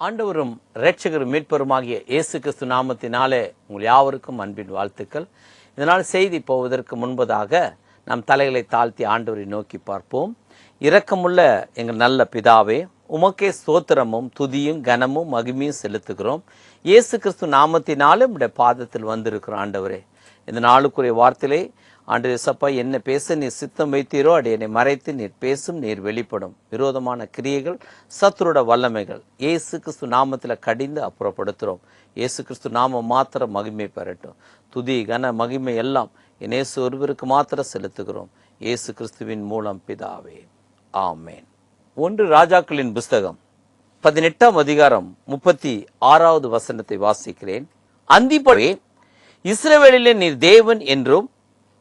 ஆண்டவரும் ரட்சகரும் மீட்பருமாகிய இயேசு கிறிஸ்து நாமத்தினாலே உங்கள் யாவருக்கும் அன்பின் வாழ்த்துக்கள். இதனால் செய்தி போவதற்கு முன்பதாக நம் தலைகளை தாழ்த்தி ஆண்டவரை நோக்கி பார்ப்போம். இரக்கமுள்ள எங்கள் நல்ல பிதாவே உமக்கே ஸ்தோத்திரமும் துதியும் கனமும் மகிமையும் செலுத்துகிறோம். இயேசு கிறிஸ்து நாமத்தினாலே உடைய பாதத்தில் வந்திருக்கிறோம் ஆண்டவரே இந்த நாளுக்குரிய வார்த்தையிலே ஆண்டு இசப்பா என்ன பேச நீர் சித்தம் வைத்தீரோ? அடி என்னை மறைத்து நீர் பேசும் நீர் வெளிப்படும். விரோதமான கிரியைகள் சத்துருட வல்லமைகள். இயேசு கிறிஸ்து நாமத்தில் கடிந்து அப்புறப்படுத்துகிறோம் இயேசு கிறிஸ்து நாமம் மாத்திரம் மகிமை பெறட்டும். துதி கன மகிமை எல்லாம் என் இயேசு ஒருவருக்கு மாத்திரம் செலுத்துகிறோம். இயேசு கிறிஸ்துவின் மூலம் பிதாவே. ஆமேன். ஒன்று ராஜாக்களின் புஸ்தகம் பதினெட்டாம் அதிகாரம் முப்பத்தி ஆறாவது வசனத்தை வாசிக்கிறேன். அந்திப்படி இஸ்ரவேலிலே நீர் தேவன் என்றும்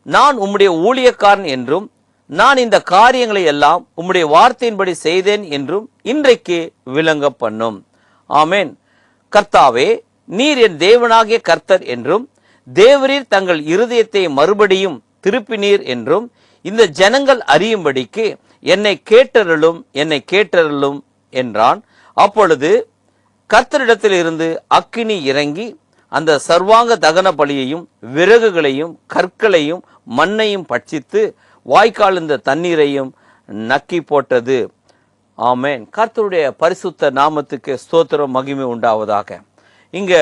நான் உம்முடைய ஊழியக்காரன் என்றும் நான் இந்த காரியங்களை எல்லாம் உம்முடைய வார்த்தையின்படி செய்தேன் என்றும் இன்றைக்கு விளங்க பண்ணும். ஆமேன். கர்த்தாவே நீர் என் தேவனாகிய கர்த்தர் என்றும் தேவரீர் தங்கள் இருதயத்தை மறுபடியும் திருப்பினீர் என்றும் இந்த ஜனங்கள் அறியும்படிக்கு என்னை கேட்டருளும் என்னை கேட்டருளும் என்றான். அப்பொழுது கர்த்தரிடத்தில் இருந்து அக்கினி இறங்கி அந்த சர்வாங்க தகன பலியையும் விறகுகளையும் கற்களையும் மண்ணையும் பட்சித்து வாய்க்கால் இந்த தண்ணீரையும் நக்கி போட்டது. ஆமேன். கர்த்தருடைய பரிசுத்த நாமத்துக்கு ஸ்தோத்திரம் மகிமை உண்டாவதாக. இங்க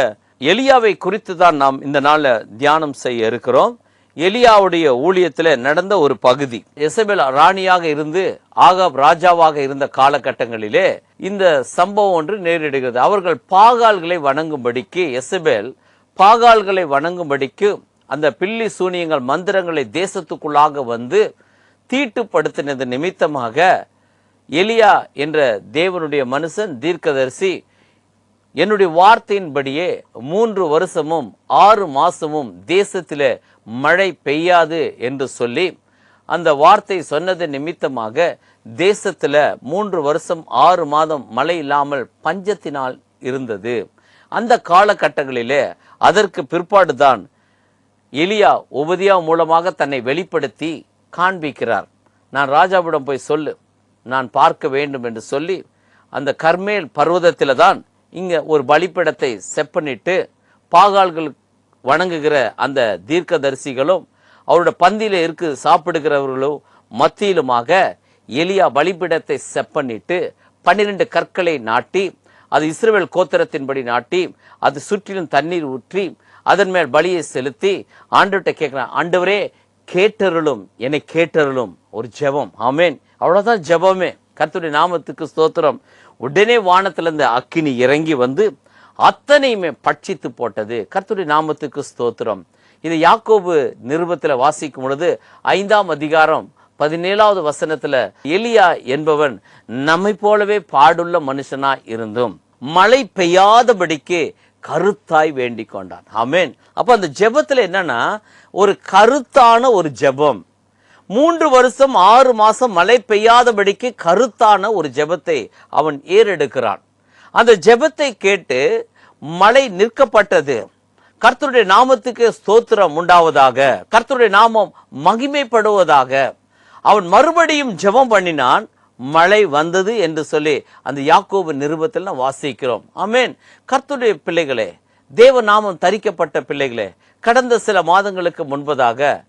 எலியாவை குறித்து தான் நாம் இந்த நாளில் தியானம் செய்ய இருக்கிறோம். எலியாவுடைய ஊழியத்தில் நடந்த ஒரு பகுதி. எசபெல் ராணியாக இருந்து ஆகாப் ராஜாவாக இருந்த காலகட்டங்களிலே இந்த சம்பவம் ஒன்று நேரிடுகிறது. அவர்கள் பாகால்களை வணங்கும்படிக்கு எசபேல் பாகால்களை வணங்கும்படிக்கு அந்த பில்லி சூனியங்கள் மந்திரங்களை தேசத்துக்குள்ளாக வந்து தீட்டுப்படுத்தினது நிமித்தமாக எலியா என்ற தேவனுடைய மனுஷன் தீர்க்கதரிசி என்னுடைய வார்த்தையின்படியே மூன்று வருஷமும் ஆறு மாசமும் தேசத்தில் மழை பெய்யாது என்று சொல்லி அந்த வார்த்தை சொன்னது நிமித்தமாக தேசத்துல மூன்று வருஷம் ஆறு மாதம் மழை இல்லாமல் பஞ்சத்தினால் இருந்தது. அந்த காலகட்டங்களிலே அதற்கு பிற்பாடுதான் எலியா உபதியா மூலமாக தன்னை வெளிப்படுத்தி காண்பிக்கிறார். நான் ராஜாவிடம் போய் சொல்லு நான் பார்க்க வேண்டும் என்று சொல்லி அந்த கர்மேல் பர்வதத்தில் தான் இங்கே ஒரு பலிப்பிடத்தை செப்பனிட்டு பாகால்கள் வணங்குகிற அந்த தீர்க்கதரிசிகளும் அவரோட பந்தியில் இருக்கு சாப்பிடுகிறவர்களும் மத்தியிலுமாக எலியா பலிப்பிடத்தை செப்பனிட்டு பன்னிரெண்டு கற்களை நாட்டி அது இஸ்ரேல் கோத்திரத்தின்படி நாட்டி அது சுற்றிலும் தண்ணீர் ஊற்றி அதன் மேல் பலியை செலுத்தி ஆண்டுகிட்ட கேட்கிறான் ஆண்டவரே கேட்டருளும் என்னை கேட்டருளும் ஒரு ஜெபம். ஆமேன். அவ்வளோதான் ஜெபமே. கர்த்தருடைய நாமத்துக்கு ஸ்தோத்திரம். உடனே வானத்திலிருந்து அக்கினி இறங்கி வந்து அத்தனையுமே பட்சித்து போட்டது. கர்த்தருடைய நாமத்துக்கு ஸ்தோத்திரம். இதை யாக்கோபு நிருபத்தில் வாசிக்கும் பொழுது ஐந்தாம் அதிகாரம் பதினேழாவது வசனத்துல எலியா என்பவன் நம்மை போலவே பாடுள்ள மனுஷனா இருந்தும் மழை பெய்யாதபடிக்கு கருத்தாய் வேண்டிக் கொண்டான். ஆமேன். அப்ப அந்த ஜெபத்துல என்னன்னா ஒரு கருத்தான ஒரு ஜெபம். மூன்று வருஷம் ஆறு மாசம் மழை பெய்யாதபடிக்கு கருத்தான ஒரு ஜெபத்தை அவன் ஏறெடுக்கிறான். அந்த ஜெபத்தை கேட்டு மழை நிற்கப்பட்டது. கர்த்தருடைய நாமத்துக்கு ஸ்தோத்திரம் உண்டாவதாக கர்த்தருடைய நாமம் மகிமைப்படுவதாக அவன் மறுபடியும் ஜெபம் பண்ணினான் மழை வந்தது என்று சொல்லி அந்த யாக்கோபு நிருபத்தில் நாம் வாசிக்கிறோம். ஆமேன். கர்த்துடைய பிள்ளைகளே தேவ நாமம் தரிக்கப்பட்ட பிள்ளைகளே கடந்த சில மாதங்களுக்கு முன்பதாக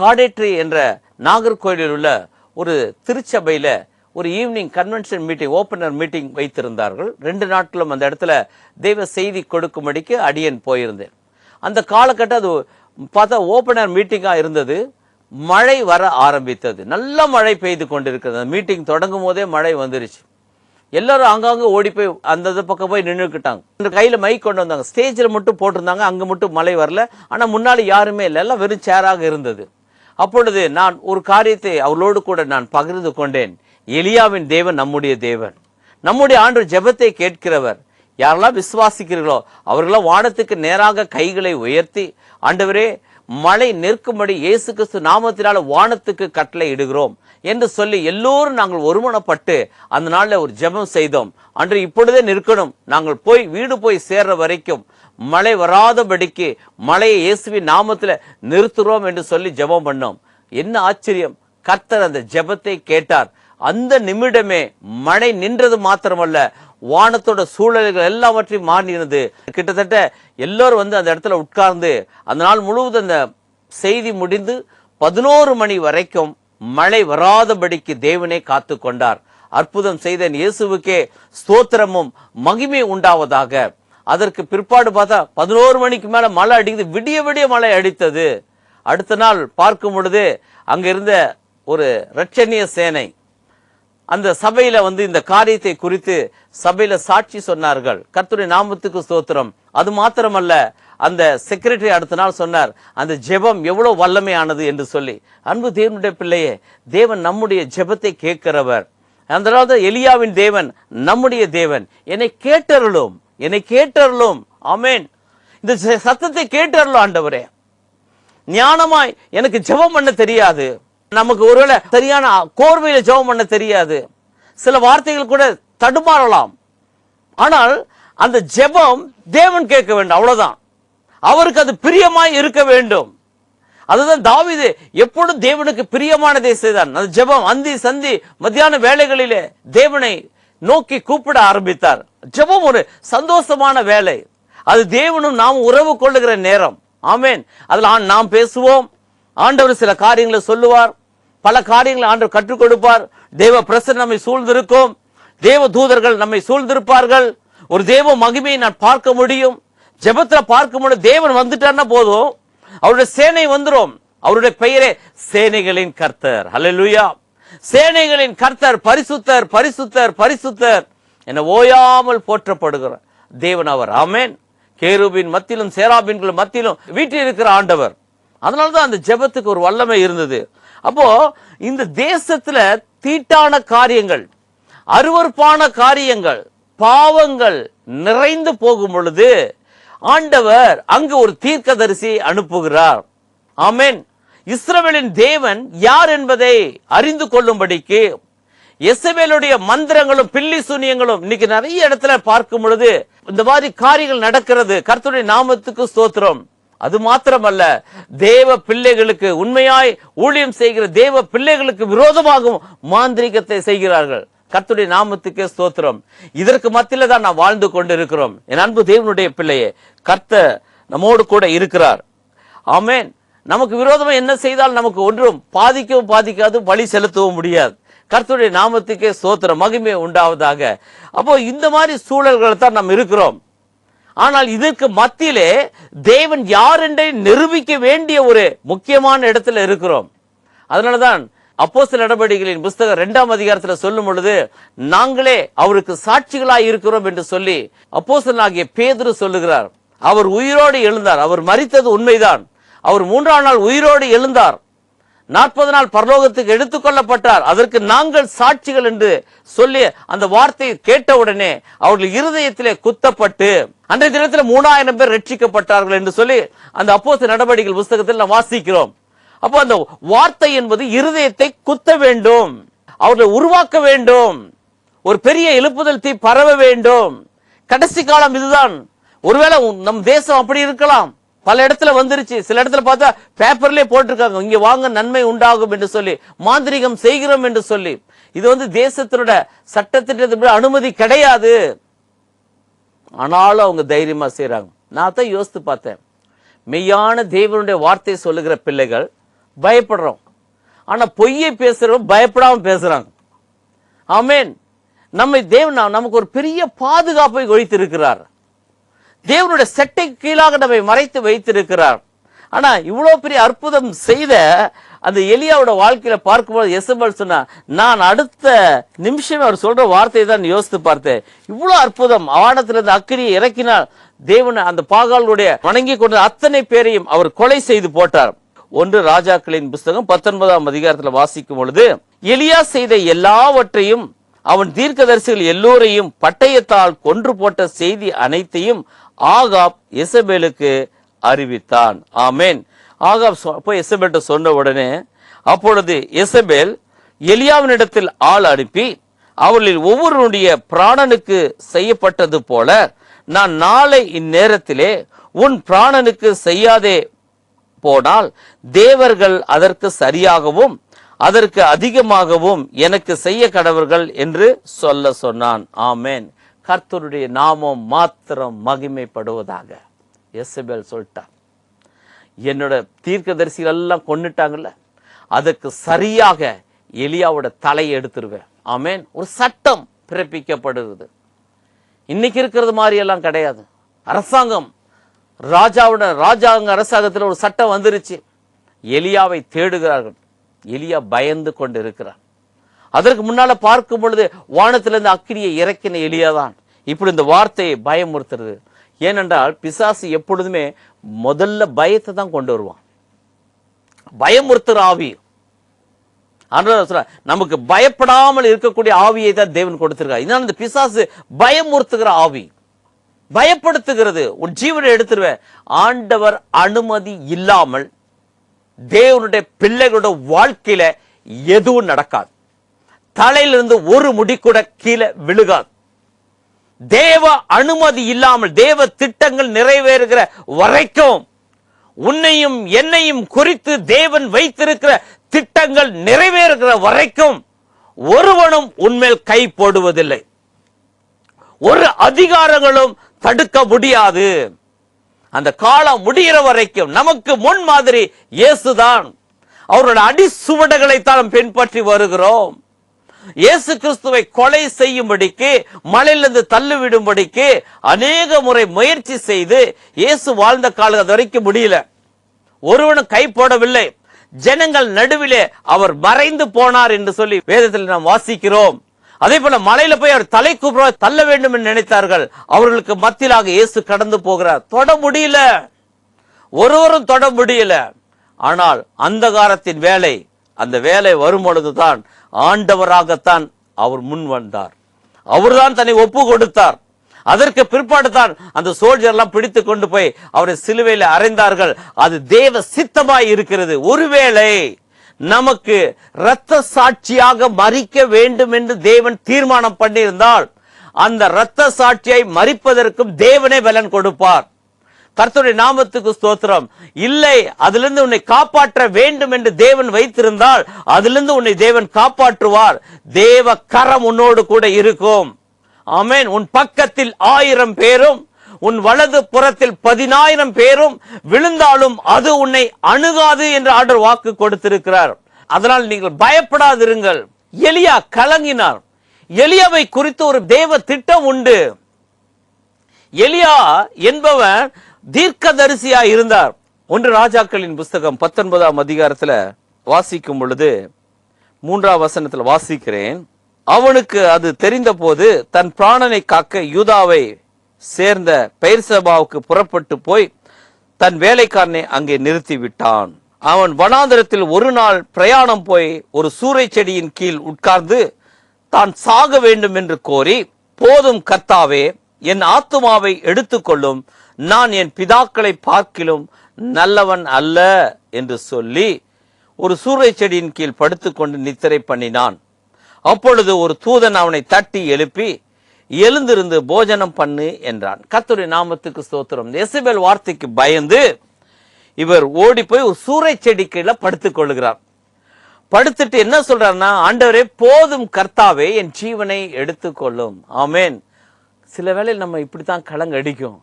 காடேட்ரி என்ற நாகர்கோயிலில் உள்ள ஒரு திருச்சபையில் ஒரு evening convention meeting open air meeting வைத்திருந்தார்கள். ரெண்டு நாட்களும் அந்த இடத்துல தெய்வ செய்தி கொடுக்கும்படிக்கு அடியன் போயிருந்தேன். அந்த காலகட்டம் அது பார்த்தா ஓப்பனர் மீட்டிங்காக இருந்தது. மழை வர ஆரம்பித்தது. நல்ல மழை பெய்து கொண்டிருக்கிறது. அந்த மீட்டிங் தொடங்கும் போதே மழை வந்துருச்சு. எல்லாரும் அங்கங்கே ஓடி போய் அந்த பக்கம் போய் நின்றுக்கிட்டாங்க. இந்த கையில் மைக் கொண்டு வந்தாங்க. ஸ்டேஜில் மட்டும் போட்டிருந்தாங்க. அங்கே மட்டும் மழை வரல. ஆனால் முன்னாடி யாருமே இல்லை. எல்லாம் வெறும் சேராக இருந்தது. அப்பொழுது நான் ஒரு காரியத்தை அவளோடு கூட நான் பகிர்ந்து கொண்டேன். எலியாவின் தேவன் நம்முடைய தேவன். நம்முடைய ஆண்டு ஜெபத்தை கேட்கிறவர். யாரெல்லாம் விசுவாசிக்கிறீர்களோ அவர்களாம் வானத்துக்கு நேராக கைகளை உயர்த்தி ஆண்டவரே மழை நிற்கும்படி இயேசு கிறிஸ்து நாமத்தினால வானத்துக்கு கட்டளை இடுகிறோம் என்று சொல்லி எல்லோரும் நாங்கள் ஒருமனப்பட்டு அந்த நாளில் ஒரு ஜெபம் செய்தோம். அன்று இப்பொழுதே நிற்கணும். நாங்கள் போய் வீடு போய் சேர்ற வரைக்கும் மழை வராதபடிக்கு மழையை இயேசுவின் நாமத்தில் நிறுத்துறோம் என்று சொல்லி ஜெபம் பண்ணோம். என்ன ஆச்சரியம். கர்த்தர் அந்த ஜெபத்தை கேட்டார். அந்த நிமிடமே மழை நின்றது மாத்திரமல்ல வானத்தோட சூழல்கள் எல்லாவற்றையும் மாறினது கிட்டத்தட்ட எல்லோரும் வந்து அந்த இடத்துல உட்கார்ந்து அந்த நாள் முழுவதும் அந்த செய்தி முடிந்து பதினோரு மணி வரைக்கும் மழை வராதபடிக்கு தேவனே காத்து கொண்டார். அற்புதம் செய்த இயேசுவுக்கே ஸ்தோத்திரமும் மகிமை உண்டாவதாக. அதற்கு பிற்பாடு பார்த்தா பதினோரு மணிக்கு மேல மழை அடிக்குது. விடிய விடிய மழை அடித்தது. அடுத்த நாள் பார்க்கும் பொழுது அங்க இருந்த ஒரு ரட்சணிய சேனை அந்த சபையில வந்து இந்த காரியத்தை குறித்து சபையில சாட்சி சொன்னார்கள். கர்த்துடைய நாமத்துக்கு ஸ்தோத்திரம். அது மாத்திரமல்ல அந்த செக்ரட்டரி அடுத்த நாள் சொன்னார் அந்த ஜெபம் எவ்வளவு வல்லமையானது என்று சொல்லி. அன்பு தேவனுடைய பிள்ளையே தேவன் நம்முடைய ஜெபத்தை கேட்கிறவர். அந்த எலியாவின் தேவன் நம்முடைய தேவன். என்னை கேட்டருளும் என்னை கேட்டருளும். ஆமென். இந்த சத்தத்தை கேட்டருளும் ஆண்டவரே. ஞானமாய் எனக்கு ஜெபம் பண்ண தெரியாது. நமக்கு ஒருவேளை சரியான கோர்வையில ஜெபம் பண்ண தெரியாது. சில வார்த்தைகள் கூட தடுமாறலாம். ஆனால் அந்த ஜெபம் தேவன் கேட்க வேண்டும் அவ்வளவுதான். அவருக்கு அது பிரியமாய் இருக்க வேண்டும். அதுதான் தாவிது எப்பொழுதும் தேவனுக்கு பிரியமானதை செய்தான். அந்த ஜெபம் அந்தி சந்தி மத்தியான வேலைகளிலே தேவனை நோக்கி கூப்பிட ஆரம்பித்தார். ஜெபம் ஒரு சந்தோஷமான வேலை. அது தேவனும் நாம் உறவு கொள்ளுகிற நேரம். ஆமேன். அதில் நாம் பேசுவோம். ஆண்டவர் சில காரியங்களை சொல்லுவார். பல காரியங்களை ஆண்டவர் கற்றுக் கொடுப்பார். தேவ பிரசன் நம்மை சூழ்ந்திருக்கும். தேவ தூதர்கள் நம்மை சூழ்ந்திருப்பார்கள். ஒரு தேவ மகிமையை நான் பார்க்க முடியும். ஜபத்தில் பார்க்க முடியும். தேவன் வந்துட்டார்னா போதும். அவருடைய சேனை வந்துடும் அவருடைய பெயரே சேனைகளின் கர்த்தர். ஹலலுயா சேனைகளின் கர்த்தர் பரிசுத்தர் பரிசுத்தர் பரிசுத்தர். என ஓயாமல் போற்றப்படுகிற தேவன் அவர். ஆமேன் கேருபின் மத்தியிலும் சேராபின்கள் மத்தியிலும் வீட்டில் இருக்கிற ஆண்டவர். அதனாலதான் அந்த ஜெபத்துக்கு ஒரு வல்லமை இருந்தது. அப்போ இந்த தேசத்துல தீட்டான காரியங்கள் அருவருப்பான காரியங்கள் பாவங்கள் நிறைந்து போகும் பொழுது ஆண்டவர் அங்கு ஒரு தீர்க்கதரிசி அனுப்புகிறார். ஆமேன். இஸ்ரவேலின் தேவன் யார் என்பதை அறிந்து கொள்ளும்படிக்கு எசபேலுடைய மந்திரங்களும் பில்லி சூனியங்களும் இன்னைக்கு நிறைய இடத்துல பார்க்கும் பொழுது இந்த மாதிரி காரியங்கள் நடக்கிறது. கர்த்தருடைய நாமத்துக்கு ஸ்தோத்திரம். அது மாத்திரமல்ல தேவ பிள்ளைகளுக்கு உண்மையாய் ஊழியம் செய்கிற தேவ பிள்ளைகளுக்கு விரோதமாகவும் மாந்திரிகத்தை செய்கிறார்கள். கத்துடைய நாமத்துக்கே ஸ்தோத்திரம். இதற்கு மத்தியில தான் நாம் வாழ்ந்து கொண்டிருக்கிறோம். என் அன்பு தேவனுடைய பிள்ளையே கர்த்தர் நம்மோடு கூட இருக்கிறார். ஆமேன். நமக்கு விரோதமாக என்ன செய்தால் நமக்கு ஒன்றும் பாதிக்கவும் பாதிக்காது வழி செலுத்தவும் முடியாது. கர்த்தருடைய நாமத்துக்கே ஸ்தோத்திரம். மகிமை உண்டாவதாக. அப்போ இந்த மாதிரி சூழல்களை தான் நாம் இருக்கிறோம். ஆனால் இதற்கு மத்தியிலே தேவன் யார் என்றை நிரூபிக்க வேண்டிய ஒரு முக்கியமான இடத்துல இருக்கிறோம். அதனாலதான் சில நடவடிக்கைகளின் புஸ்தகம் இரண்டாம் அதிகாரத்தில் சொல்லும் பொழுது நாங்களே அவருக்கு சாட்சிகளாய் இருக்கிறோம் என்று சொல்லி அப்போஸ்தலனாகிய பேதுரு சொல்லுகிறார். அவர் உயிரோடு எழுந்தார். அவர் மறித்தது உண்மைதான். அவர் மூன்றாம் நாள் உயிரோடு எழுந்தார். நாற்பது நாள் பரலோகத்துக்கு எடுத்துக்கொள்ளப்பட்டார் அதற்கு நாங்கள் சாட்சிகள் என்று சொல்லி அந்த வார்த்தையை கேட்டவுடனே அவர்கள் இருதயத்திலே குத்தப்பட்டு அன்றைய தினத்தில் மூணாயிரம் பேர் ரட்சிக்கப்பட்டார்கள் என்று சொல்லி அந்த அப்போது நடவடிக்கைகள் புஸ்தகத்தில் நாம் வாசிக்கிறோம். அப்போ அந்த வார்த்தை என்பது இருதயத்தை குத்த வேண்டும் அவர்களை உருவாக்க வேண்டும் ஒரு பெரிய எழுப்புதல் தீ பரவ வேண்டும். கடைசி காலம் இதுதான். ஒருவேளை நம் தேசம் அப்படி இருக்கலாம். பல இடத்துல வந்துருச்சு. சில இடத்துல பார்த்தா பேப்பர்லேயே போட்டிருக்காங்க. இங்க வாங்க நன்மை உண்டாகும் என்று சொல்லி மாந்திரிகம் செய்கிறோம் என்று சொல்லி. இது வந்து தேசத்தினோட சட்டத்திட்டத்தின் அனுமதி கிடையாது. ஆனாலும் அவங்க தைரியமா செய்யறாங்க நான் தான் யோசித்து பார்த்தேன். மெய்யான தேவனுடைய வார்த்தை சொல்லுகிற பிள்ளைகள் பயப்படுறோம். ஆனா பொய்யை பேசுறவங்க பயப்படாம பேசுறாங்க. ஆமேன். நம்மை தேவன் நமக்கு ஒரு பெரிய பாதுகாப்பை ஒழித்திருக்கிறார். தேவனுடைய செட்டை கீழாக நம்மை மறைத்து வைத்திருக்கிறார். ஆனா இவ்வளவு பெரிய அற்புதம் செய்த அந்த எலியாவோட வாழ்க்கையில பார்க்கும்போது எசபல் சொன்னா நான் அடுத்த நிமிஷம் அவர் சொல்ற வார்த்தையை தான் யோசித்து பார்த்தேன். இவ்வளவு அற்புதம். வானத்திலிருந்து அக்கினியை இறக்கினார் தேவன் அந்த பாகாலுடைய வணங்கி கொண்ட அத்தனை பேரையும் அவர் கொலை செய்து போட்டார். ஒன்று ராஜாக்களின் புஸ்தகம் பத்தொன்பதாம் அதிகாரத்தில் வாசிக்கும் பொழுது எலியா செய்த எல்லாவற்றையும் அவன் தீர்க்கதரிசிகள் எல்லோரையும் பட்டயத்தால் கொன்று போட்ட செய்தி அனைத்தையும் ஆகாப் எசபேலுக்கு அறிவித்தான். ஆமேன். ஆகாப் போய் எசபேல்ட்ட சொன்ன உடனே அப்பொழுது எசபேல் எலியாவினிடத்தில் ஆள் அனுப்பி அவர்களில் ஒவ்வொருவனுடைய பிராணனுக்கு செய்யப்பட்டது போல நான் நாளை இந்நேரத்திலே உன் பிராணனுக்கு செய்யாதே போனால் தேவர்கள் அதற்கு சரியாகவும் அதற்கு அதிகமாகவும் எனக்கு செய்ய கடவர்கள் என்று சொல்ல சொன்னான். ஆமேன். கர்த்தருடைய நாமம் மாத்திரம் மகிமைப்படுவதாக. எஸ்எபேல் சொல்லிட்டார். என்னோட தீர்க்கதரிசிகள் எல்லாம் கொண்டுட்டாங்கல்ல அதுக்கு சரியாக எலியாவோட தலையை எடுத்துருவேன். ஆமேன். ஒரு சட்டம் பிறப்பிக்கப்படுகிறது. இன்னைக்கு இருக்கிறது மாதிரி எல்லாம் கிடையாது. அரசாங்கம் ராஜாவோட ராஜாங்க அரசாங்கத்தில் ஒரு சட்டம் வந்துருச்சு. எலியாவை தேடுகிறார்கள். எலியா பயந்து கொண்டு இருக்கிறான் அதற்கு முன்னால பார்க்கும் பொழுது வானத்திலிருந்து அக்கினியை இறக்கின எலியாதான். இப்படி இந்த வார்த்தையை பயமுறுத்துறது. ஏனென்றால் பிசாசு எப்பொழுதுமே முதல்ல பயத்தை தான் கொண்டு வருவான். பயமுறுத்துற ஆவி. நமக்கு பயப்படாமல் இருக்கக்கூடிய ஆவியை தான் தேவன் கொடுத்திருக்கார். இதனால இந்த பிசாசு பயமுறுத்துகிற ஆவி. பயப்படுத்துகிறது. உன் ஜீவனை எடுத்துருவேன். ஆண்டவர் அனுமதி இல்லாமல் தேவனுடைய பிள்ளைகளோட வாழ்க்கையில எதுவும் நடக்காது. தலையிலிருந்து ஒரு முடி கூட கீழே விழுகாது. தேவ அனுமதி இல்லாமல் தேவ திட்டங்கள் நிறைவேறுகிற வரைக்கும் உன்னையும் என்னையும் குறித்து தேவன் வைத்திருக்கிற திட்டங்கள் நிறைவேறுகிற வரைக்கும் ஒருவனும் உன்மேல் கை போடுவதில்லை. ஒரு அதிகாரங்களும் தடுக்க முடியாது. அந்த காலம் முடிகிற வரைக்கும் நமக்கு முன் மாதிரி இயேசுதான். அவரோட அடிசுவடுகளை தான் பின்பற்றி வருகிறோம். இயேசு கிறிஸ்துவை கொலை செய்யும்படிக்கு மலையிலிருந்து தள்ளிவிடும்படிக்கு அநேக முறை முயற்சி செய்து இயேசு வாழ்ந்த காலம் அது வரைக்கும் முடியல. ஒருவனும் கை போடவில்லை. ஜனங்கள் நடுவிலே அவர் மறைந்து போனார் என்று சொல்லி வேதத்தில் நாம் வாசிக்கிறோம். அதே போல மலையில போய் அவர் தலை கூப்பிட தள்ள வேண்டும் என்று நினைத்தார்கள். அவர்களுக்கு மத்தியிலாக இயேசு கடந்து போகிறார். தொட முடியல. ஒருவரும் தொட முடியல. ஆனால் அந்தகாரத்தின் வேலை அந்த வேலை வரும் பொழுதுதான் ஆண்டவராகத்தான் அவர் முன் வந்தார். அவர்தான் தன்னை ஒப்பு கொடுத்தார். அதற்கு பிற்பாடு தான் அந்த சோல்ஜர் எல்லாம் பிடித்து கொண்டு போய் அவரை சிலுவையில் அறைந்தார்கள். அது தேவ சித்தமாய் இருக்கிறது. ஒருவேளை நமக்கு இரத்த சாட்சியாக மறிக்க வேண்டும் என்று தேவன் தீர்மானம் பண்ணியிருந்தால் அந்த இரத்த சாட்சியை மறிப்பதற்கும் தேவனே பலன் கொடுப்பார். கர்த்தருடைய நாமத்துக்கு ஸ்தோத்திரம். இல்லை அதிலிருந்து உன்னை காப்பாற்ற வேண்டும் என்று தேவன் வைத்திருந்தால் அதிலிருந்து உன்னை தேவன் காப்பாற்றுவார். தேவ கரம் உன்னோடு கூட இருக்கும். ஆமென். உன் பக்கத்தில் ஆயிரம் பேரும் உன் வலது புறத்தில் பதினாயிரம் பேரும் விழுந்தாலும் அது உன்னை அணுகாது என்று ஆர்டர் வாக்கு கொடுத்திருக்கிறார். அதனால் நீங்கள் பயப்படாதிருங்கள். எலியா கலங்கினார். எலியாவை குறித்து ஒரு தேவ திட்டம் உண்டு. எலியா என்பவன் தீர்க்கதரிசியா இருந்தார். ஒன்று ராஜாக்களின் புஸ்தகம் பத்தொன்பதாம் அதிகாரத்துல வாசிக்கும் பொழுது மூன்றாம் வசனத்தில் வாசிக்கிறேன். அவனுக்கு அது தெரிந்தபோது தன் பிராணனை காக்க யூதாவை சேர்ந்த பெயர்சபாவுக்கு புறப்பட்டு போய் தன் வேலைக்காரனை அங்கே நிறுத்தி விட்டான் அவன் வனாந்தரத்தில் ஒரு நாள் பிரயாணம் போய் ஒரு சூறை செடியின் கீழ் உட்கார்ந்து தான் சாக வேண்டும் என்று கோரி போதும் கர்த்தாவே என் ஆத்துமாவை எடுத்துக்கொள்ளும். நான் என் பிதாக்களை பார்க்கிலும் நல்லவன் அல்ல என்று சொல்லி ஒரு சூறை செடியின் கீழ் படுத்துக்கொண்டு நித்திரை பண்ணினான். அப்பொழுது ஒரு தூதன் அவனை தட்டி எழுப்பி எழுந்திருந்து போஜனம் பண்ணு என்றான். கத்துடைய நாமத்துக்கு ஸ்தோத்திரம். எசபேல் வார்த்தைக்கு பயந்து இவர் ஓடி போய் ஒரு சூறை செடி கீழே படுத்துக் கொள்கிறார் படுத்துட்டு என்ன சொல்றாருன்னா ஆண்டவரே போதும் கர்த்தாவே என் ஜீவனை எடுத்துக்கொள்ளும் ஆமேன். சில வேளையில் நம்ம இப்படித்தான் கலங்க அடிக்கும்.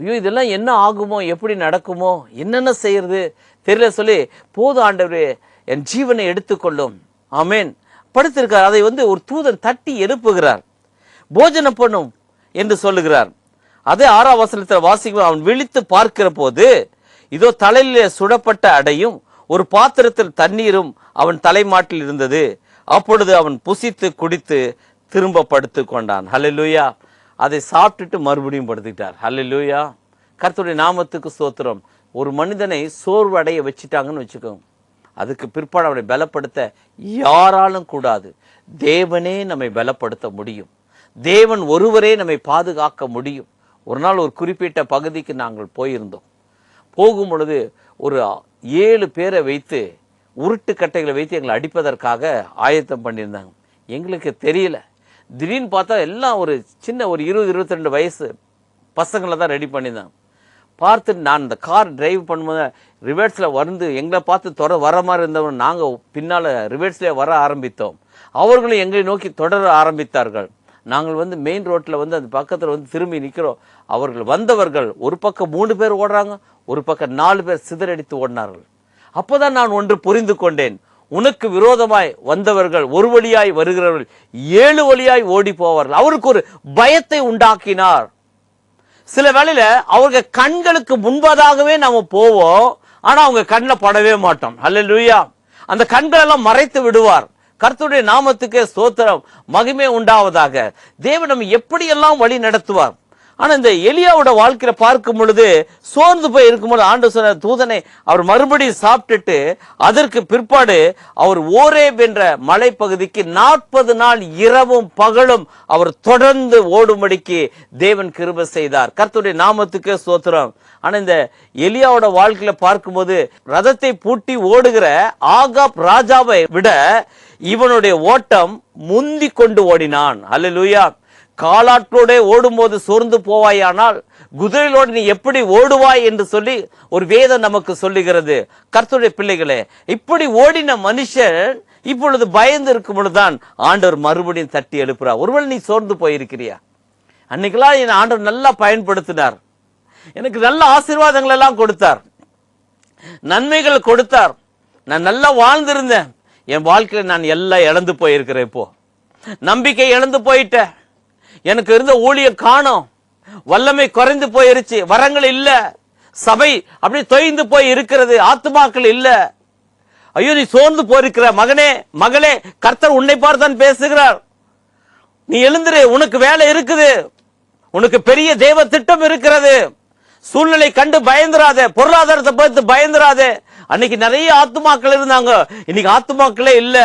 ஐயோ இதெல்லாம் என்ன ஆகுமோ எப்படி நடக்குமோ என்னென்ன செய்யறது? தெரியல சொல்லி போதும் ஆண்டவரே என் ஜீவனை எடுத்துக்கொள்ளும் ஆமேன். படுத்திருக்கார். அதை வந்து ஒரு தூதன் தட்டி எழுப்புகிறார். போஜனம் பண்ணும் என்று சொல்லுகிறார். அதே ஆறாம் வசனத்தில் வாசிக்கும் அவன் விழித்து பார்க்கிற போது இதோ தலையிலே சுடப்பட்ட அடையும் ஒரு பாத்திரத்தில் தண்ணீரும் அவன் தலைமாட்டில் இருந்தது. அப்பொழுது அவன் புசித்து குடித்து திரும்ப படுத்து கொண்டான். ஹalleluya அதை சாப்பிட்டுட்டு மறுபடியும் படுத்துக்கிட்டார். ஹalleluya கர்த்தருடைய நாமத்துக்கு சோத்திரம் ஒரு மனிதனை சோர்வடைய வச்சிட்டாங்கன்னு வச்சுக்கோங்க. அதுக்கு பிற்பாடு அவனை பலப்படுத்த யாராலும் கூடாது. தேவனே நம்மை பலப்படுத்த முடியும். தேவன் ஒருவரே நம்மை பாதுகாக்க முடியும். ஒரு நாள் ஒரு குறிப்பிட்ட பகுதிக்கு நாங்கள் போயிருந்தோம். போகும் பொழுது ஒரு ஏழு பேரை வைத்து உருட்டு கட்டைகளை வைத்து எங்களை அடிப்பதற்காக ஆயத்தம் பண்ணியிருந்தாங்க. எங்களுக்கு தெரியல. திடீர்னு பார்த்தா எல்லாம் ஒரு சின்ன ஒரு இருபது இருபத்தி ரெண்டு வயசு பசங்களை தான் ரெடி பண்ணியிருந்தாங்க. பார்த்து நான் இந்த கார் டிரைவ் பண்ணும்போது ரிவர்ஸில் வந்து எங்களை பார்த்து தொட வர மாதிரி இருந்தவங்க நாங்கள் பின்னால் ரிவர்ஸ்லேயே வர ஆரம்பித்தோம். அவர்களும் எங்களை நோக்கி தொடர ஆரம்பித்தார்கள். நாங்கள் வந்து மெயின் ரோட்டில் வந்து அந்த பக்கத்தில் வந்து திரும்பி நிற்கிறோம் அவர்கள் வந்தவர்கள் ஒரு பக்கம் மூணு பேர் ஓடுறாங்க ஒரு பக்கம் நாலு பேர் சிதறடித்து ஓடினார்கள். அப்போதான் நான் ஒன்று புரிந்து கொண்டேன். உனக்கு விரோதமாய் வந்தவர்கள் ஒரு வழியாய் வருகிறவர்கள் ஏழு வழியாய் ஓடி போவார்கள். அவருக்கு ஒரு பயத்தை உண்டாக்கினார். சில வேளையில அவங்க கண்களுக்கு முன்பதாகவே நாம போவோம் ஆனா அவங்க கண்ணில் படவே மாட்டோம். அல்ல அந்த கண்களெல்லாம் மறைத்து விடுவார். கர்த்தருடைய நாமத்துக்கே ஸ்தோத்திரம். மகிமை உண்டாவதாக. தேவன் நம்ம எப்படியெல்லாம் வழி நடத்துவார்? ஆனா இந்த எலியாவோட வாழ்க்கையில பார்க்கும் பொழுது சோர்ந்து போய் இருக்கும்போது ஆண்டு சொன்ன தூதனை அவர் மறுபடியும் சாப்பிட்டுட்டு அதற்கு பிற்பாடு அவர் ஓரேப் என்ற மலைப்பகுதிக்கு நாற்பது நாள் இரவும் பகலும் அவர் தொடர்ந்து ஓடும்படிக்கு தேவன் கிருப செய்தார். கர்த்தருடைய நாமத்துக்கே சோத்திரம் ஆனா இந்த எலியாவோட வாழ்க்கையில பார்க்கும்போது ரதத்தை பூட்டி ஓடுகிற ஆகாப் ராஜாவை விட இவனுடைய ஓட்டம் முந்தி கொண்டு ஓடினான். அல்ல லூயா காலாற்றோட ஓடும்போது சோர்ந்து போவாயானால் குதிரையிலோடு நீ எப்படி ஓடுவாய் என்று சொல்லி ஒரு வேதம் நமக்கு சொல்லுகிறது. கர்த்தருடைய பிள்ளைகளே இப்படி ஓடின மனுஷன் இப்பொழுது பயந்து இருக்கும் பொழுதுதான் ஆண்டவர் மறுபடியும் தட்டி எழுப்புறார். ஒருவேளை நீ சோர்ந்து போயிருக்கிறியா? அன்னைக்கெல்லாம் என் ஆண்டவர் நல்லா பயன்படுத்தினார். எனக்கு நல்ல ஆசீர்வாதங்கள் எல்லாம் கொடுத்தார். நன்மைகள் கொடுத்தார். நான் நல்லா வாழ்ந்திருந்தேன். என் வாழ்க்கையில் நான் எல்லாம் இழந்து போயிருக்கிறேன் இப்போ நம்பிக்கை இழந்து போயிட்டேன் எனக்கு இருந்த ஊழிய காணும். வல்லமை குறைந்து போயிருச்சு. வரங்கள் இல்லை. சபை அப்படி தொய்ந்து போய் இருக்கிறது. ஆத்துமாக்கள் இல்லை. ஐயோ நீ சோர்ந்து போயிருக்கிற மகனே மகளே கர்த்தர் உன்னை பார்த்தான் பேசுகிறார். நீ எழுந்துரு உனக்கு வேலை இருக்குது. உனக்கு பெரிய தெய்வ திட்டம் இருக்கிறது. சூழ்நிலை கண்டு பயந்துராத பொருளாதாரத்தை பார்த்து பயந்துராதே. அன்னைக்கு நிறைய ஆத்துமாக்கள் இருந்தாங்க. இன்னைக்கு ஆத்துமாக்களே இல்ல.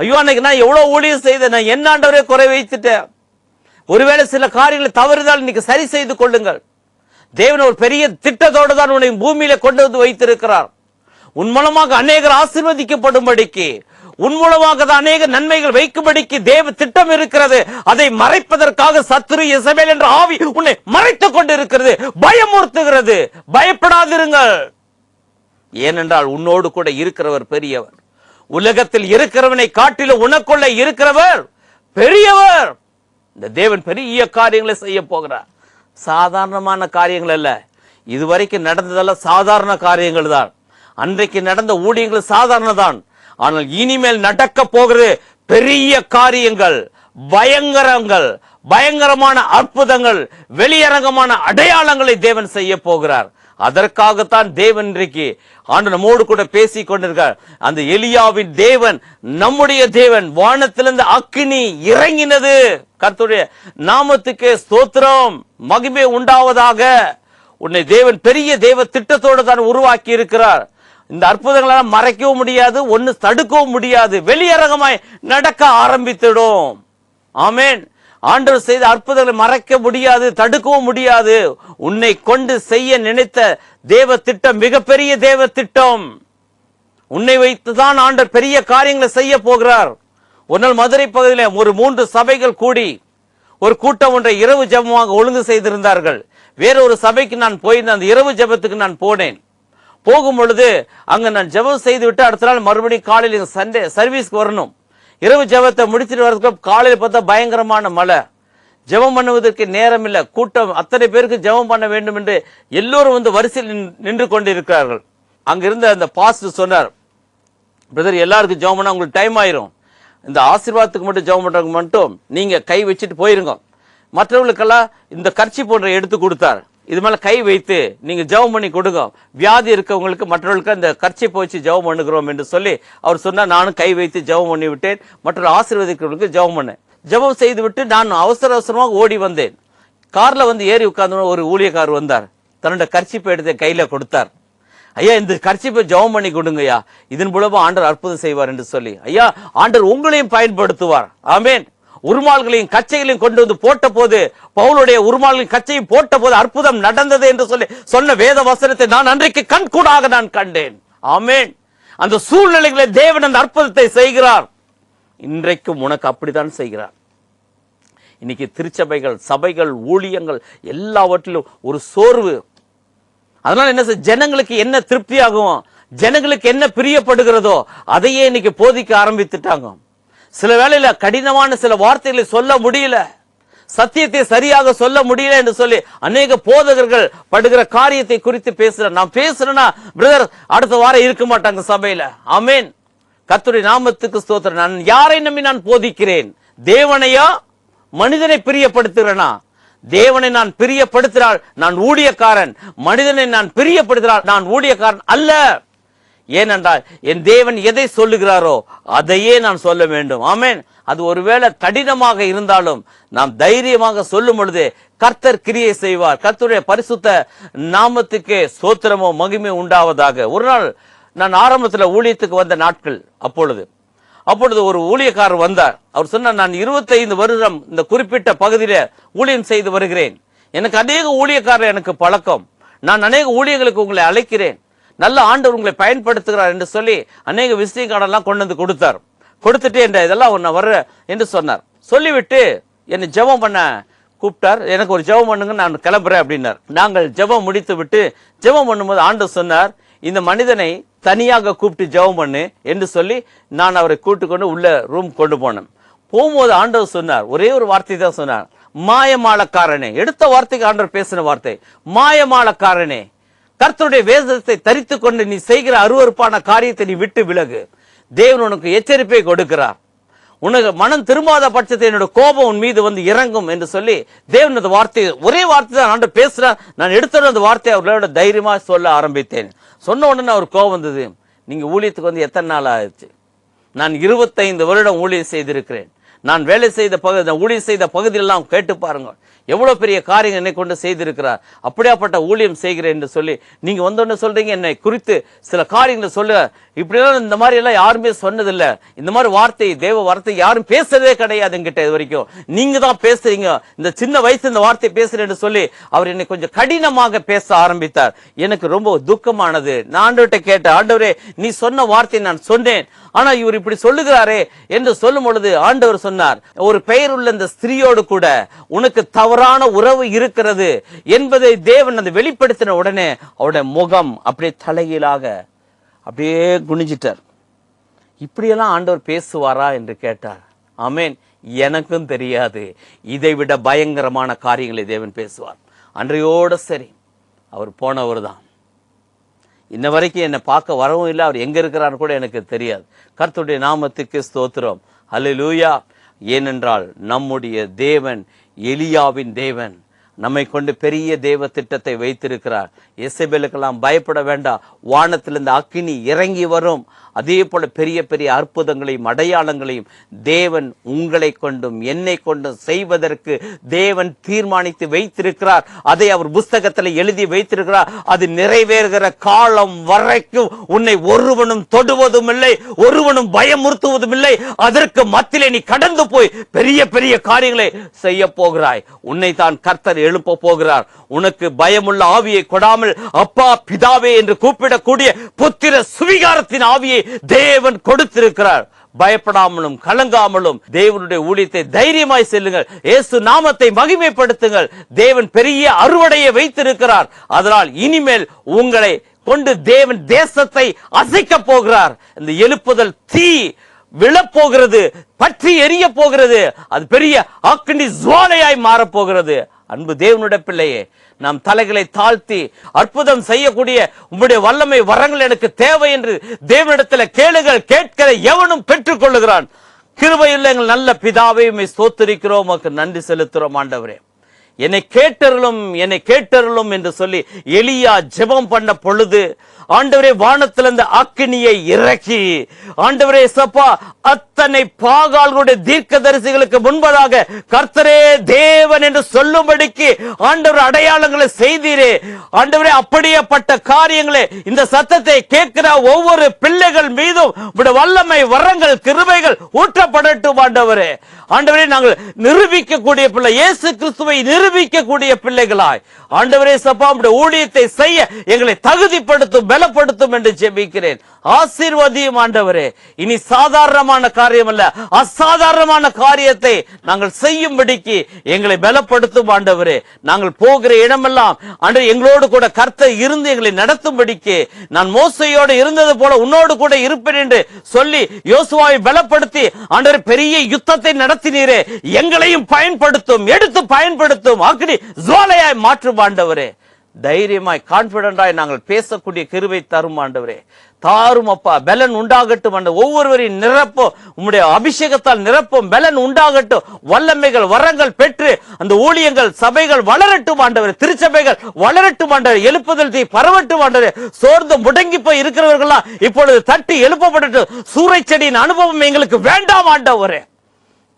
ஐயோ அன்னைக்கு நான் எவ்வளவு ஊழியம் செய்தேன். நான் என்னாண்டவரே குறை வைத்துட்டேன். ஒருவேளை சில காரியங்களை தவறுதால் இன்னைக்கு சரி செய்து கொள்ளுங்கள். தேவன் ஒரு பெரிய திட்டத்தோடு தான் உன்னை பூமியில கொண்டு வந்து வைத்திருக்கிறார். உன் மூலமாக அநேகர் ஆசீர்வதிக்கப்படும்படிக்கு உன் மூலமாக தான் அநேக நன்மைகள் வைக்கும்படிக்கு தேவ திட்டம் இருக்கிறது. அதை மறைப்பதற்காக சத்துரு இசபேல் என்ற ஆவி உன்னை மறைத்துக் கொண்டு இருக்கிறது பயமுறுத்துகிறது. பயப்படாதிருங்கள். ஏனென்றால் உன்னோடு கூட இருக்கிறவர் பெரியவர். உலகத்தில் இருக்கிறவனை காட்டிலும் உனக்குள்ள இருக்கிறவர் பெரியவர். இந்த தேவன் பெரிய காரியங்களை செய்ய போகிறார். சாதாரணமான காரியங்கள் அல்ல. இதுவரைக்கும் நடந்ததெல்லாம் சாதாரண காரியங்கள் தான். அன்றைக்கு நடந்த ஊழியங்கள் சாதாரண தான். ஆனால் இனிமேல் நடக்க போகிறது பெரிய காரியங்கள். பயங்கரங்கள் பயங்கரமான அற்புதங்கள் வெளியரங்கமான அடையாளங்களை தேவன் செய்ய போகிறார். அதற்காகத்தான் தேவன் இன்றைக்கு ஆண்டு நம்மோடு கூட பேசிக் கொண்டிருக்கார். அந்த எலியாவின் தேவன் நம்முடைய தேவன் வானத்திலிருந்து அக்கினி இறங்கினது. கர்த்துடைய நாமத்துக்கே ஸ்தோத்திரம். மகிமை உண்டாவதாக. உன்னை தேவன் பெரிய தேவ திட்டத்தோடு தான் உருவாக்கி இருக்கிறார் இந்த அற்புதங்களால் மறைக்கவும் முடியாது ஒன்று தடுக்கவும் முடியாது. வெளியரங்கமாய் நடக்க ஆரம்பித்திடும். ஆமேன். ஆண்டவர் செய்த அற்புதங்களை மறைக்க முடியாது தடுக்கவும் முடியாது. உன்னை கொண்டு செய்ய நினைத்த தேவ திட்டம் மிகப்பெரிய தேவ திட்டம் உன்னை வைத்துதான் ஆண்டர் பெரிய காரியங்களை செய்ய போகிறார். ஒரு நாள் மதுரை பகுதியில் ஒரு மூன்று சபைகள் கூடி ஒரு கூட்டம் ஒன்றை இரவு ஜபமாக ஒழுங்கு செய்திருந்தார்கள். வேற ஒரு சபைக்கு நான் போயிருந்தேன் அந்த இரவு ஜெபத்துக்கு நான் போனேன். போகும் பொழுது அங்க நான் ஜெபம் செய்து விட்டு அடுத்த நாள் மறுபடியும் காலையில் சண்டே சர்வீஸ்க்கு வரணும். இரவு ஜெபத்தை முடிச்சுட்டு வரதுக்கு காலையில் பார்த்தா பயங்கரமான மழை. ஜெபம் பண்ணுவதற்கு நேரம் இல்லை கூட்டம் அத்தனை பேருக்கு ஜெபம் பண்ண வேண்டும் என்று எல்லோரும் வந்து வரிசையில் நின்று கொண்டிருக்கிறார்கள். அங்கிருந்த அந்த பாஸ்டர் சொன்னார் பிரதர் எல்லாருக்கும் ஜெபம் பண்ணால் உங்களுக்கு டைம் ஆயிரும். இந்த ஆசீர்வாதத்துக்கு மட்டும் ஜெபம் பண்ணுறவங்க மட்டும் நீங்கள் கை வச்சுட்டு போயிருங்க. மற்றவர்களுக்கெல்லாம் இந்த கர்ச்சி போன்ற எடுத்து கொடுத்தார். இது மேலே கை வைத்து நீங்கள் ஜெபம் பண்ணி கொடுங்க. வியாதி இருக்கவங்களுக்கு மற்றவர்களுக்கு அந்த கர்ச்சி வச்சு ஜெபம் பண்ணுகிறோம் என்று சொல்லி அவர் சொன்னால் நானும் கை வைத்து ஜெபம் பண்ணி விட்டேன் மற்றொரு ஆசீர்வதிக்கிறவங்களுக்கு ஜெபம் பண்ணேன் ஜெபம் செய்து விட்டு நான் அவசர அவசரமாக ஓடி வந்தேன். காரில் வந்து ஏறி உட்கார்ந்து ஒரு ஊழியக்கார் வந்தார். தன்னோட கர்ச்சிப்பை எடுத்து கையில் கொடுத்தார். ஐயா இந்த கர்ச்சிப்பை ஜெபம் பண்ணி கொடுங்கய்யா இதன் மூலமாக ஆண்டர் அற்புதம் செய்வார் என்று சொல்லி. ஐயா ஆண்டர் உங்களையும் பயன்படுத்துவார். ஆமேன். உருமால்களையும் கச்சைகளையும் கொண்டு வந்து போட்ட போது பவுலுடைய உருமால்களையும் கச்சையும் போட்ட போது அற்புதம் நடந்தது என்று சொல்லி சொன்ன வேத வசனத்தை நான் அன்றைக்கு கண்கூடாக நான் கண்டேன். ஆமேன். அந்த சூழ்நிலைகளை தேவன் அந்த அற்புதத்தை செய்கிறார். இன்றைக்கும் உனக்கு அப்படித்தான் செய்கிறார். இன்னைக்கு திருச்சபைகள் சபைகள் ஊழியங்கள் எல்லாவற்றிலும் ஒரு சோர்வு. அதனால என்ன செய்ய ஜனங்களுக்கு என்ன திருப்தியாகும்? ஜனங்களுக்கு என்ன பிரியப்படுகிறதோ அதையே இன்னைக்கு போதிக்க ஆரம்பித்துட்டாங்க. சில வேளையில கடினமான சில வார்த்தைகளை சொல்ல முடியல. சத்தியத்தை சரியாக சொல்ல முடியல என்று சொல்லி அநேக போதகர்கள் படுகிற காரியத்தை குறித்து பேசுற நான் பேசுறேன்னா பிரதர் அடுத்த வாரம் இருக்க மாட்டாங்க சபையில. அமேன் கத்துடைய நாமத்துக்கு ஸ்தோத்திரம். நான் யாரை நம்பி நான் போதிக்கிறேன்? தேவனையா? மனிதனை பிரியப்படுத்துகிறேனா? தேவனை நான் பிரியப்படுத்தினால் நான் ஊழியக்காரன். மனிதனை நான் பிரியப்படுத்தினால் நான் ஊழியக்காரன் அல்ல. ஏனென்றால் என் தேவன் எதை சொல்லுகிறாரோ அதையே நான் சொல்ல வேண்டும். ஆமேன். அது ஒருவேளை கடினமாக இருந்தாலும் நாம் தைரியமாக சொல்லும் பொழுது கர்த்தர் கிரியை செய்வார். கர்த்தருடைய பரிசுத்த நாமத்துக்கே சோத்திரமோ மகிமை உண்டாவதாக. ஒரு நாள் நான் ஆரம்பத்தில் ஊழியத்துக்கு வந்த நாட்கள் அப்பொழுது. அப்பொழுது ஒரு ஊழியக்காரர் வந்தார். அவர் சொன்னார் நான் 25 வருடம் இந்த குறிப்பிட்ட பகுதியில் ஊழியம் செய்து வருகிறேன். எனக்கு அநேக ஊழியக்காரர் எனக்கு பழக்கம். நான் அநேக ஊழியர்களுக்கு உங்களை அழைக்கிறேன். நல்ல ஆண்டவர் உங்களை பயன்படுத்துகிறார் என்று சொல்லி அநேக விசிட்டிங் கார்டெல்லாம் கொண்டு வந்து கொடுத்தார். கொடுத்துட்டு என்ற இதெல்லாம் ஒன்று வர்ற என்று சொன்னார். சொல்லிவிட்டு என்னை ஜெபம் பண்ண கூப்பிட்டார். எனக்கு ஒரு ஜெபம் பண்ணுங்க நான் கிளம்புறேன் அப்படின்னார். நாங்கள் ஜெபம் முடித்து விட்டு ஜெபம் பண்ணும்போது ஆண்டு சொன்னார் இந்த மனிதனை தனியாக கூப்பிட்டு ஜெபம் பண்ணு என்று சொல்லி நான் அவரை கூப்பிட்டு கொண்டு உள்ள ரூம் கொண்டு போனேன். போகும்போது ஆண்டவர் சொன்னார் ஒரே ஒரு வார்த்தை தான் சொன்னார். மாயமாலக்காரனே எடுத்த வார்த்தைக்கு ஆண்டவர் பேசின வார்த்தை. மாயமாலக்காரனே கர்த்தருடைய வேதத்தை தரித்து கொண்டு நீ செய்கிற அருவருப்பான காரியத்தை நீ விட்டு விலகு. தேவன் உனக்கு எச்சரிப்பை கொடுக்கிறார். உனக்கு மனம் திரும்பாத பட்சத்தை என்னோட கோபம் உன் மீது வந்து இறங்கும் என்று சொல்லி தேவனது வார்த்தை ஒரே வார்த்தை தான் ஆண்டு பேசுகிறேன் நான் எடுத்த அந்த வார்த்தையை அவர்களோட தைரியமாக சொல்ல ஆரம்பித்தேன். சொன்ன உடனே அவர் கோபம் வந்தது. நீங்கள் ஊழியத்துக்கு வந்து எத்தனை நாள் ஆயிடுச்சு நான் இருபத்தைந்து வருடம் ஊழியம் செய்திருக்கிறேன். நான் வேலை செய்த பகுதி ஊழியம் செய்த பகுதியெல்லாம் கேட்டு பாருங்க. எவ்வளோ பெரிய காரியம் என்னை கொண்டு செய்திருக்கிறார். அப்படியாப்பட்ட ஊழியம் செய்கிறேன் என்று சொல்லி நீங்கள் வந்தோடனே சொல்கிறீங்க என்னை குறித்து சில காரியங்களை சொல்ல இப்படிலாம் இந்த மாதிரி எல்லாம் யாருமே சொன்னதில்ல. இந்த மாதிரி வார்த்தை தேவ வார்த்தை யாரும் பேசுறதே கிடையாது என்கிட்ட இது வரைக்கும். நீங்க தான் பேசுறீங்க. இந்த சின்ன வயசு இந்த வார்த்தை பேசுறேன்னு சொல்லி அவர் என்னை கொஞ்சம் கடினமாக பேச ஆரம்பித்தார். எனக்கு ரொம்ப துக்கமானது. நான் ஆண்டவர்கிட்ட கேட்டேன் ஆண்டவரே நீ சொன்ன வார்த்தை நான் சொன்னேன். ஆனா இவர் இப்படி சொல்லுகிறாரே என்று சொல்லும் பொழுது ஆண்டவர் சொன்னார் ஒரு பெயர் உள்ள இந்த ஸ்திரீயோடு கூட உனக்கு தவறான உறவு இருக்கிறது என்பதை தேவன் அந்த வெளிப்படுத்தின உடனே அவருடைய முகம் அப்படியே தலையிலாக அப்படியே குனிஞ்சிட்டார். இப்படியெல்லாம் ஆண்டவர் பேசுவாரா என்று கேட்டார். ஆமேன் எனக்கும் தெரியாது. இதை விட பயங்கரமான காரியங்களை தேவன் பேசுவார். அன்றையோட சரி அவர் போனவர் தான். இன்ன வரைக்கும் என்னை பார்க்க வரவும் இல்லை அவர் எங்கே இருக்கிறார் கூட எனக்கு தெரியாது. கர்த்தருடைய நாமத்துக்கு ஸ்தோத்திரம். அல்லேலூயா ஏனென்றால் நம்முடைய தேவன் எலியாவின் தேவன். நம்மை கொண்டு பெரிய தேவ திட்டத்தை வைத்திருக்கிறார். எசபேலுக்கெல்லாம் பயப்பட வேண்டாம். வானத்திலிருந்து அக்கினி இறங்கி வரும். அதே போல பெரிய பெரிய அற்புதங்களையும் அடையாளங்களையும் தேவன் உங்களை கொண்டும் என்னை கொண்டும் செய்வதற்கு தேவன் தீர்மானித்து வைத்திருக்கிறார். அதை அவர் புஸ்தகத்தில் எழுதி வைத்திருக்கிறார். அது நிறைவேறுகிற காலம் வரைக்கும் உன்னை ஒருவனும் தொடுவதும் இல்லை ஒருவனும் பயமுறுத்துவதும் இல்லை அதற்கு மத்தியிலே நீ கடந்து போய் பெரிய பெரிய காரியங்களை செய்ய போகிறாய். உன்னை தான் கர்த்தர் எழுப்ப போகிறார். உனக்கு பயமுள்ள ஆவியை கொடாமல் அப்பா பிதாவே என்று கூப்பிடக்கூடிய புத்திர சுவிகாரத்தின் ஆவியை தேவன் கொடுத்திருக்கிறார். பயப்படாமலும் கலங்காமலும் தேவனுடைய ஊழியத்தை தைரியமாய் செல்லுங்கள். இயேசு நாமத்தை மகிமைப்படுத்துங்கள். தேவன் பெரிய அறுவடையை வைத்திருக்கிறார். அதனால் இனிமேல் உங்களை கொண்டு தேவன் தேசத்தை அசைக்க போகிறார். இந்த எழுப்புதல் தீ விழப்போகிறது பற்றி எரிய போகிறது. அது பெரிய அக்னி ஜுவாலையாய் மாறப்போகிறது அன்பு தேவனுடைய பிள்ளையே நாம் தலைகளை தாழ்த்தி அற்புதம் செய்யக்கூடிய உம்முடைய வல்லமை வரங்கள் எனக்கு தேவை என்று தேவனிடத்தில் கேளுங்கள் கேட்கிற எவனும் பெற்றுக் கொள்ளுகிறான் கிருபையுள்ள எங்கள் நல்ல பிதாவையும் உம்மை ஸ்தோத்திரிக்கிறோம். நன்றி செலுத்துறோம் ஆண்டவரே. என்னை கேட்டருளும் என்னை கேட்டருளும் என்று சொல்லி எலியா ஜெபம் பண்ண பொழுது ஆண்டவரே வானத்திலிருந்து அக்கினியை இறக்கி ஆண்டவரே சப்பா அத்தனை பாகால்களுடைய தீர்க்க தரிசிகளுக்கு முன்பதாக கர்த்தரே தேவன் என்று சொல்லும்படிக்கு ஆண்டவர் அடையாளங்களை செய்தீரே. ஆண்டவரே அப்படியேப்பட்ட காரியங்களே இந்த சத்தத்தை கேட்கிற ஒவ்வொரு பிள்ளைகள் மீதும் வல்லமை வரங்கள் கிருபைகள் ஊற்றப்படட்டும் ஆண்டவரே. ஆண்டவரே நாங்கள் நிரூபிக்கக்கூடிய பிள்ளை இயேசு கிறிஸ்துவை நிரூபிக்கக்கூடிய பிள்ளைகளாய் ஆண்டவரே சப்பா ஊழியத்தை செய்ய எங்களை தகுதிப்படுத்தும் பலப்படுத்தும் என்று ஜெபிக்கிறேன். ஆசீர்வதியும் ஆண்டவரே. இனி சாதாரணமான காரியம் அல்ல அசாதாரணமான காரியத்தை நாங்கள் செய்யும்படிக்கு எங்களை பலப்படுத்தும் ஆண்டவரே. நாங்கள் போகிற இடமெல்லாம் ஆண்டு எங்களோடு கூட கர்த்தர் இருந்து எங்களை நடத்தும்படிக்கு நான் மோசையோடு இருந்தது போல உன்னோடு கூட இருப்பேன் என்று சொல்லி யோசுவாவை பலப்படுத்தி ஆண்டவர் பெரிய யுத்தத்தை நடத்தினீரே. எங்களையும் பயன்படுத்தும் எடுத்து பயன்படுத்தும் அக்னி ஜுவாலையாய் மாற்றும் ஆண்டவரே. தைரியமாய் கான்பிடண்டாய் நாங்கள் பேசக்கூடிய கிருவை தரும் ஆண்டவரே. தாரும் அப்பா பலன் உண்டாகட்டும் அந்த ஒவ்வொருவரையும் நிரப்பும் உம்முடைய அபிஷேகத்தால் நிரப்பும் பலன் உண்டாகட்டும். வல்லமைகள் வரங்கள் பெற்று அந்த ஊழியங்கள் சபைகள் வளரட்டும் ஆண்டவர் திருச்சபைகள் வளரட்டும் ஆண்டவர் எழுப்புதல் தீ பரவட்டும் ஆண்டவர். சோர்ந்து முடங்கி போய் இருக்கிறவர்கள்லாம் இப்பொழுது தட்டி எழுப்பப்படட்டும் சூறைச்செடியின் அனுபவம் எங்களுக்கு வேண்டாம் ஆண்டவரே.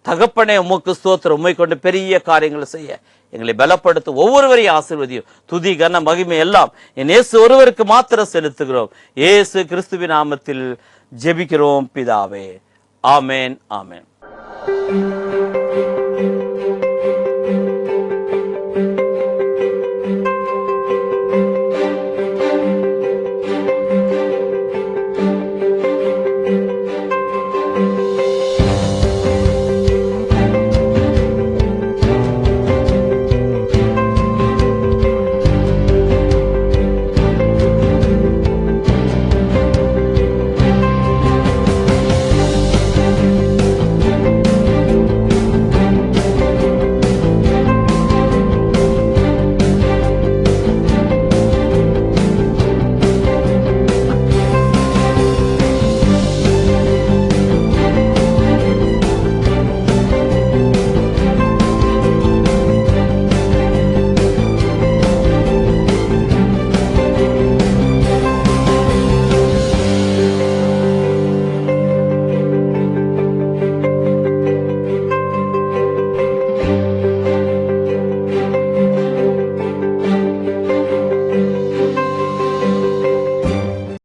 தகப்பனே உமக்கு ஸ்தோத்திரம். உண்மை கொண்டு பெரிய காரியங்களை செய்ய. எங்களை பலப்படுத்தும் ஒவ்வொருவரையும் ஆசிர்வதியும். துதி கன மகிமை எல்லாம் என் இயேசு ஒருவருக்கு மாத்திர செலுத்துகிறோம். இயேசு கிறிஸ்துவின் நாமத்தில் ஜெபிக்கிறோம் பிதாவே. ஆமேன் ஆமேன்.